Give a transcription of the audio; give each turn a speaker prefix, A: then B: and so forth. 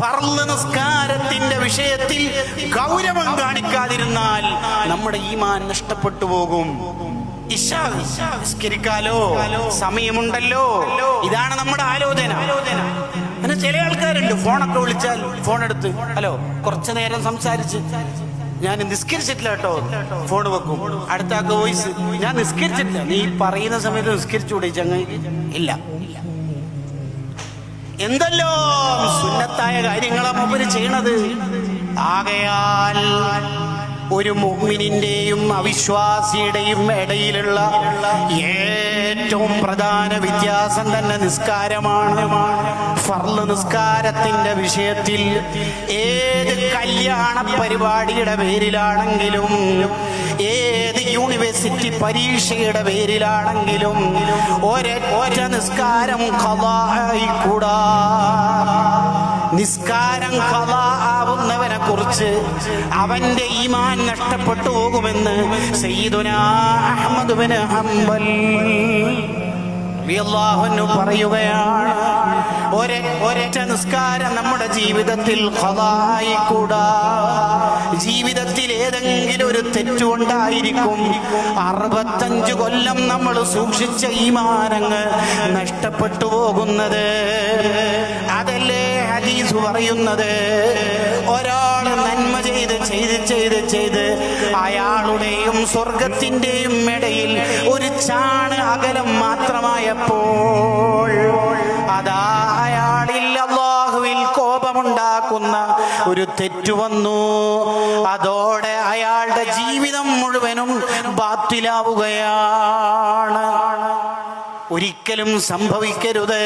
A: ഫർൾ നിസ്കാരത്തിന്റെ വിഷയത്തിൽ ഗൗരവം കാണിക്കാതിരുന്നാൽ നമ്മുടെ ഈമാൻ നഷ്ടപ്പെട്ടു പോകും. നിസ്കരിക്കാലോ? സമയമുണ്ടല്ലോ. ഇതാണ് നമ്മുടെ ആലോചന. അങ്ങനെ ചില ആൾക്കാരുണ്ട് ഫോണൊക്കെ വിളിച്ചാൽ ഫോൺ എടുത്ത് ഹലോ കുറച്ചു നേരം സംസാരിച്ച്. ഞാൻ നിസ്കരിച്ചിട്ടില്ല കേട്ടോ. ഫോൺ വെക്കും. അടുത്ത ആൾക്ക് വോയിസ് ഞാൻ നിസ്കരിച്ചിട്ടില്ല. നീ പറയുന്ന സമയത്ത് നിസ്കരിച്ചു കൂടെ ചങ്ങ ഇല്ല. എന്തല്ലോ സുന്നത്തായ കാര്യങ്ങളാ മൂപ്പര് ചെയ്യണത്. ആകയാൽ ഒരു മുഅ്മിനിന്റെയും അവിശ്വാസിയുടെയും ഇടയിലുള്ള ഏറ്റവും പ്രധാന വ്യത്യാസം തന്നെ നിസ്കാരമാണ്. ഫർൾ നിസ്കാരത്തിന്റെ വിഷയത്തിൽ ഏത് കല്യാണ പരിപാടിയുടെ പേരിലാണെങ്കിലും ഏത് യൂണിവേഴ്സിറ്റി പരീക്ഷയുടെ പേരിലാണെങ്കിലും ഒരേ ഒരൊറ്റ നിസ്കാരം കഥായിക്കൂടാ കൂടാ നിസ്കാരം കലാ ആവുന്നവനെ കുറിച്ച് അവന്റെ ഈമാൻ നഷ്ടപ്പെട്ടു പോകുമെന്ന് ബിൻ ഹംബൽ പറയുകയാണ്. ഒരെ ഒരൊറ്റ നിസ്കാരം നമ്മുടെ ജീവിതത്തിൽ ഖലായി കൂടാ ജീവിതത്തിൽ ഏതെങ്കിലും ഒരു തെറ്റുണ്ടായിരിക്കും അറുപത്തഞ്ചു കൊല്ലം നമ്മൾ സൂക്ഷിച്ച ഈമാനങ്ങ് നഷ്ടപ്പെട്ടു പോകുന്നത്. ഹദീസ് പറയുന്നത് ഒരാൾ നന്മ ചെയ്ത് ചെയ്ത് ചെയ്ത് ചെയ്ത് അയാളുടെയും സ്വർഗത്തിന്റെയും ഇടയിൽ ഒരു ചാണ് അകലം മാത്രമായപ്പോൾ അതാ അയാളിൽ അള്ളാഹുവിൽ കോപമുണ്ടാക്കുന്ന ഒരു തെറ്റു വന്നു. അതോടെ അയാളുടെ ജീവിതം മുഴുവനും ബാത്തിലാവുകയാണ്. ഒരിക്കലും സംഭവിക്കരുത്.